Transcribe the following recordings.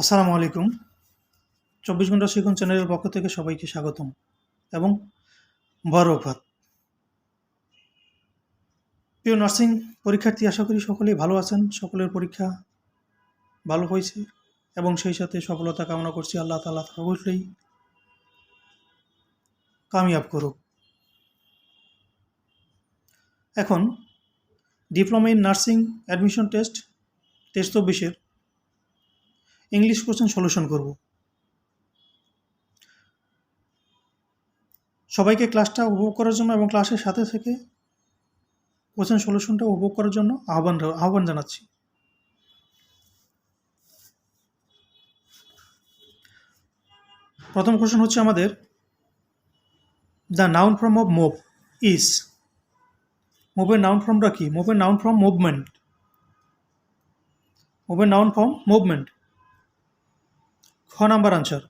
আসসালামু আলাইকুম। চব্বিশ ঘণ্টা শিখুন চ্যানেলের পক্ষ থেকে সবাইকে স্বাগতম এবং বরকবাদ প্রিয় নার্সিং পরীক্ষার্থী, আশা করি সকলেই ভালো আছেন। সকলের পরীক্ষা ভালো হয়েছে এবং সেই সাথে সফলতা কামনা করছি। আল্লাহ তালা অবশ্যই কামিয়াব করুক। এখন, diploma in nursing admission test test চব্বিশের ইংলিশ কোশ্চেন সলিউশন করব। সবাইকে ক্লাসটা উপভোগ করার জন্য এবং ক্লাসের সাথে থেকে কোশ্চেন সলিউশনটা উপভোগ করার জন্য আহ্বান আহ্বান জানাচ্ছি। প্রথম কোশ্চেন হচ্ছে আমাদের the noun form of move is মুভের noun ফর্মটা কি? মুভের নাউন ফর্ম মুভমেন্ট মুভের নাউন ফর্ম মুভমেন্ট খ নাম্বার আনসার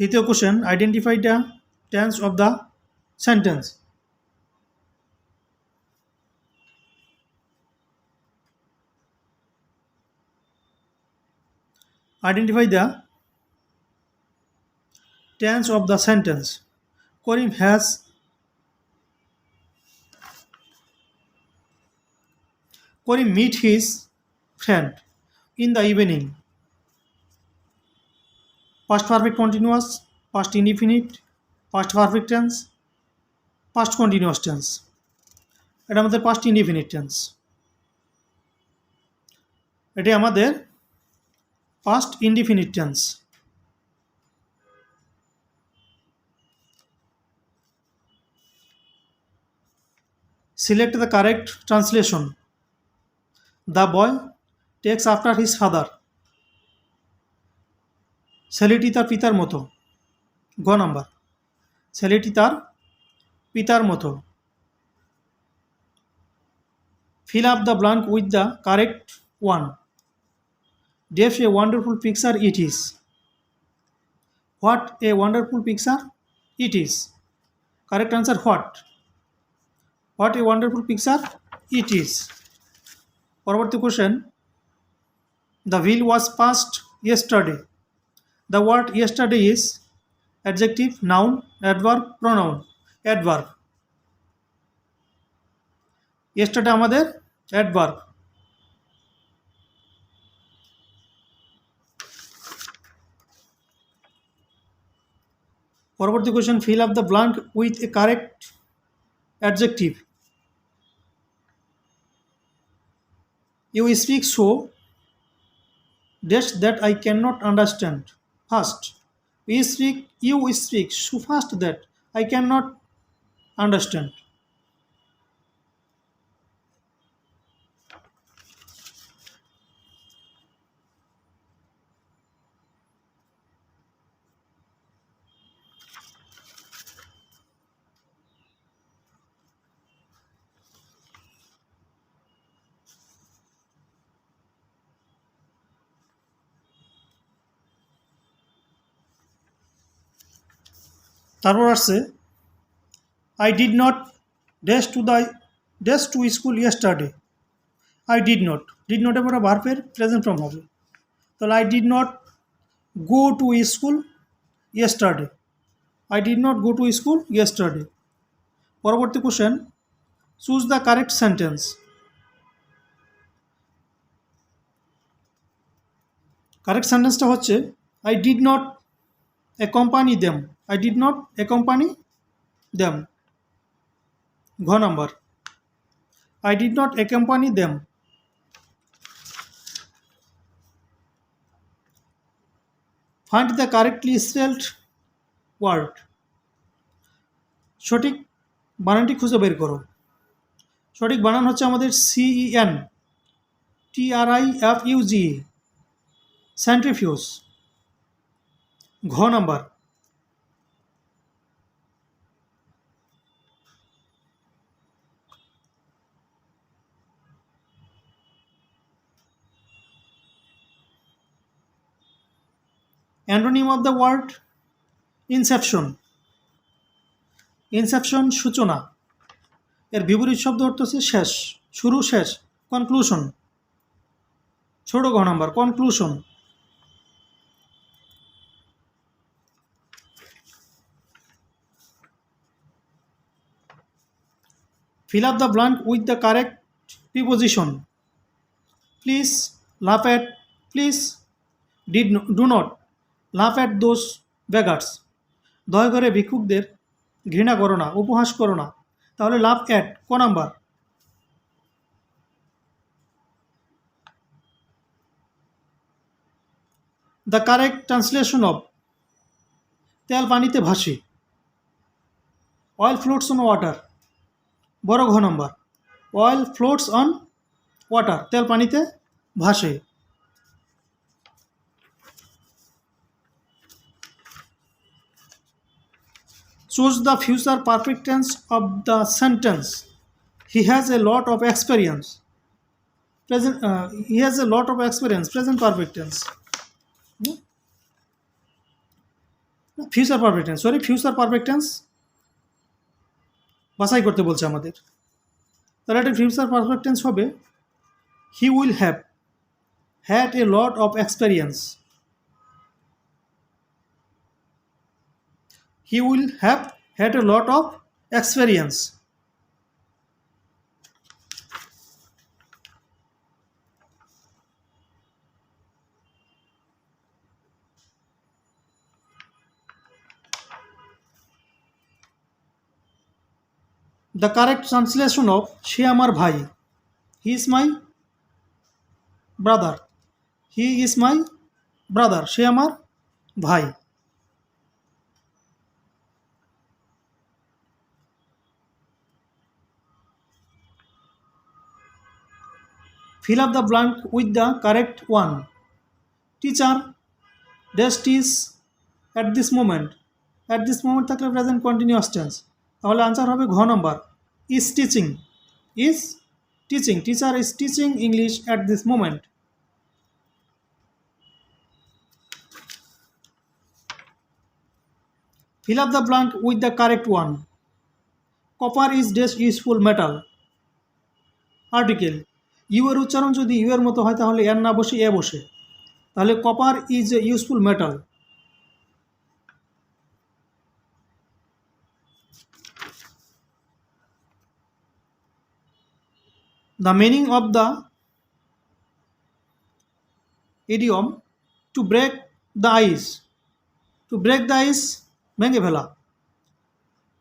দ্বিতীয় question identify the tense of the sentence identify the tense of the sentence Karim has করি meet his friend in the evening past perfect continuous past indefinite past perfect tense past continuous tense এটা আমাদের past indefinite tense এটি আমাদের past indefinite tense select the correct translation the boy takes after his father. ছেলেটি তার পিতার মতো। গ number. ছেলেটি তার পিতার মতো। Fill up the blank with the correct one. Deaf a wonderful picture it is. What a wonderful picture it is. Correct answer what? What a wonderful picture it is. পরবর্তী question the bill was passed yesterday the word yesterday is adjective noun adverb pronoun adverb yesterday আমাদের adverb পরবর্তী question fill up the blank with a correct adjective You speak so dash that I cannot understand. Fast. We speak you speak so fast that I cannot understand. তারপর আসছে I did not dash to the dash to school yesterday I did not did not পরে ভার্পের present form হবে। তাহলে I did not go to school yesterday I did not go to school yesterday পরবর্তী question choose the correct sentence correct সেন্টেন্সটা হচ্ছে I did not accompany them. I did not accompany them. ঘ number I did not accompany them. Find the correctly spelled word. সঠিক বানানটি খুঁজে বের করো সঠিক বানান হচ্ছে আমাদের C E N T R I F U G centrifuge ঘ number antonym of the word inception inception সূচনা। এর বিপরীত শব্দ অর্থ হচ্ছে শেষ, শুরু শেষ কনক্লুশন ছোট ঘ number conclusion fill up the blank with the correct preposition. Please laugh at, please did do do not at those beggars দয়া করে ভিক্ষুকদের ঘৃণা করো না, উপহাস করো না। তাহলে লাভ অ্যাট ক number? The correct translation of তেল পানিতে ভাসে। Oil floats on water. বড় ঘ number. Oil floats on water, তেল পানিতে ভাসে। Future perfect tense of the sentence he has a lot of experience present uh, he has a lot of experience present perfect tense Hmm? Future perfect tense sorry future perfect tense বাছাই করতে বলছে আমাদের তাহলে এটা future perfect tense হবে he will have had a lot of experience he will have had a lot of experience. The correct translation of সে আমার ভাই he is my brother he is my brother সে আমার ভাই fill up the blank with the correct one teacher dash is at this moment at this moment থাকলে present continuous tense তাহলে answer হবে ঘ number is teaching is teaching teacher is teaching English at this moment fill up the blank with the correct one copper is dash useful metal article you এর উচ্চারণ যদি you এর মতো হয়, তাহলে এর না বসে এ বসে। তাহলে copper is a useful metal the meaning of the idiom to break the ice to break the ice ভেঙে ফেলা।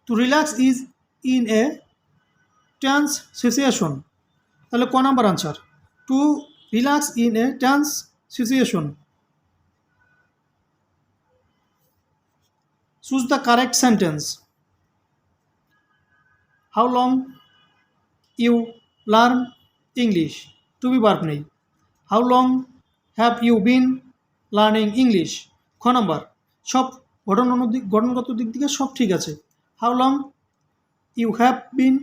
To relax is in a tense situation তাহলে ক number answer to relax in a tense situation choose the correct sentence how long you learn English to be verb নেই। How long have you been learning English খ number. সব ঘটনার দিক গঠনগত দিক থেকে সব ঠিক আছে। How long you have been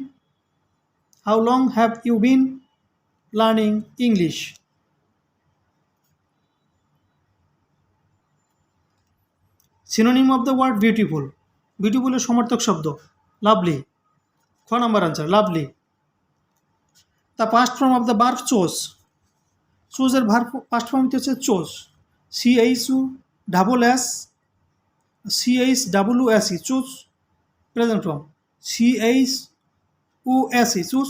how long have you been learning English synonym of the word beautiful বিউটিফুলের সমর্থক শব্দ। লাভলি খ number answer lovely the past form of the verb choose চোজের verb past form হচ্ছে chose C H U double S C H double S E choose present form C H U S E choose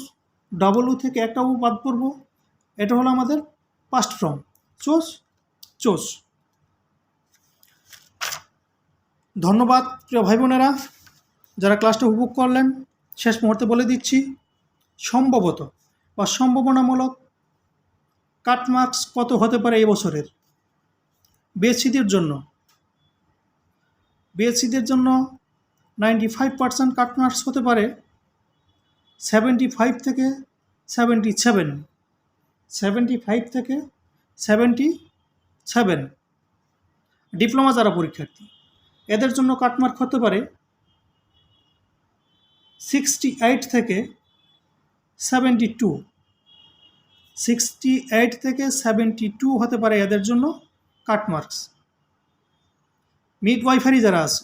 double U থেকে একটা উ বাদ পড়ব। এটা হলো আমাদের past form চোস চোস। ধন্যবাদ, প্রিয় ভাই বোনেরা। যারা ক্লাসটা উপভোগ করলেন, শেষ মুহূর্তে বলে দিচ্ছি, সম্ভবত বা সম্ভাবনামূলক কাটমার্কস কত হতে পারে এই বছরের? বিএসসিদের জন্য। বিএসসিদের জন্য নাইনটি ফাইভ পার্সেন্ট কাটমার্কস হতে পারে। সেভেন্টি ফাইভ থেকে সেভেন্টি সেভেন সেভেন্টি ফাইভ থেকে সেভেন্টি সেভেন ডিপ্লোমা যারা পরীক্ষার্থী, এদের জন্য কাটমার্ক হতে পারে সিক্সটি এইট থেকে সেভেন্টি টু সিক্সটি এইট থেকে সেভেন্টি টু হতে পারে এদের জন্য কাটমার্কস মিড ওয়াইফারি যারা আছে,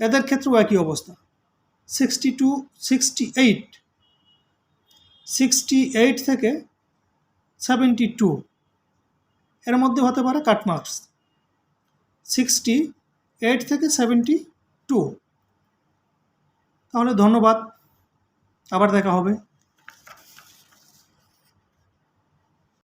এদের ক্ষেত্রেও একই অবস্থা। Sixty two sixty eight sixty eight থেকে সেভেন্টি টু এর মধ্যে হতে পারে কাট মার্কস সিক্সটি এইট থেকে সেভেন্টি টু তাহলে ধন্যবাদ, আবার দেখা হবে।